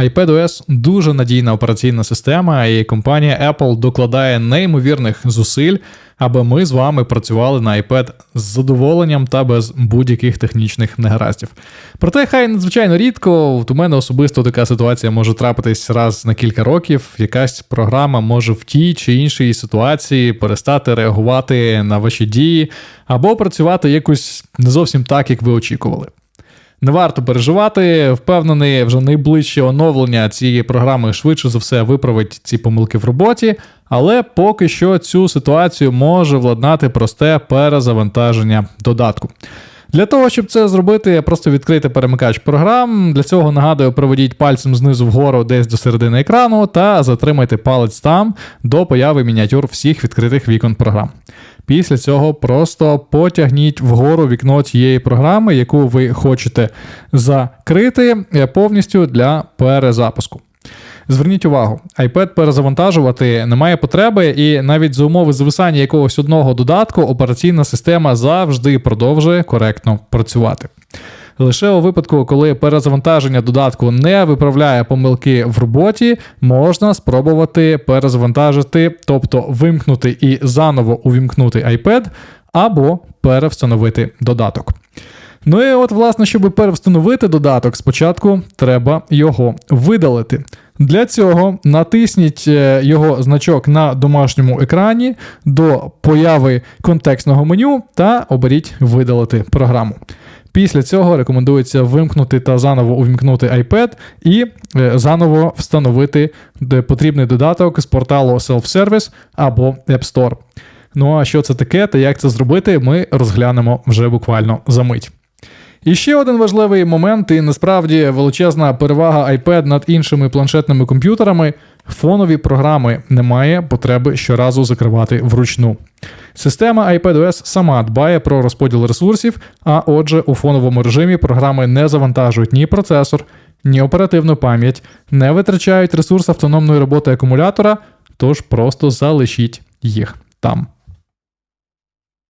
iPadOS дуже надійна операційна система, і компанія Apple докладає неймовірних зусиль, аби ми з вами працювали на iPad з задоволенням та без будь-яких технічних негараздів. Проте, хай надзвичайно рідко, от у мене особисто така ситуація може трапитись раз на кілька років. Якась програма може в тій чи іншій ситуації перестати реагувати на ваші дії або працювати якось не зовсім так, як ви очікували. Не варто переживати. Впевнений, вже найближче оновлення цієї програми швидше за все виправить ці помилки в роботі, але поки що цю ситуацію може владнати просте перезавантаження додатку. Для того, щоб це зробити, просто відкрити перемикач програм. Для цього нагадую, проведіть пальцем знизу вгору десь до середини екрану та затримайте палець там до появи мініатюр всіх відкритих вікон програм. Після цього просто потягніть вгору вікно тієї програми, яку ви хочете закрити е, повністю для перезапуску. Зверніть увагу, iPad перезавантажувати немає потреби, і навіть за умови зависання якогось одного додатку операційна система завжди продовжує коректно працювати. Лише у випадку, коли перезавантаження додатку не виправляє помилки в роботі, можна спробувати перезавантажити, тобто вимкнути і заново увімкнути iPad або перевстановити додаток. Ну і от, власне, щоб перевстановити додаток, спочатку треба його видалити. Для цього натисніть е, його значок на домашньому екрані до появи контекстного меню та оберіть видалити програму. Після цього рекомендується вимкнути та заново увімкнути iPad і е, заново встановити потрібний додаток з порталу Self-Service або App Store. Ну а що це таке та як це зробити, ми розглянемо вже буквально за мить. І ще один важливий момент, і насправді величезна перевага iPad над іншими планшетними комп'ютерами. Фонові програми немає потреби щоразу закривати вручну. Система iPadOS сама дбає про розподіл ресурсів, а отже, у фоновому режимі програми не завантажують ні процесор, ні оперативну пам'ять, не витрачають ресурс автономної роботи акумулятора, тож просто залишіть їх там.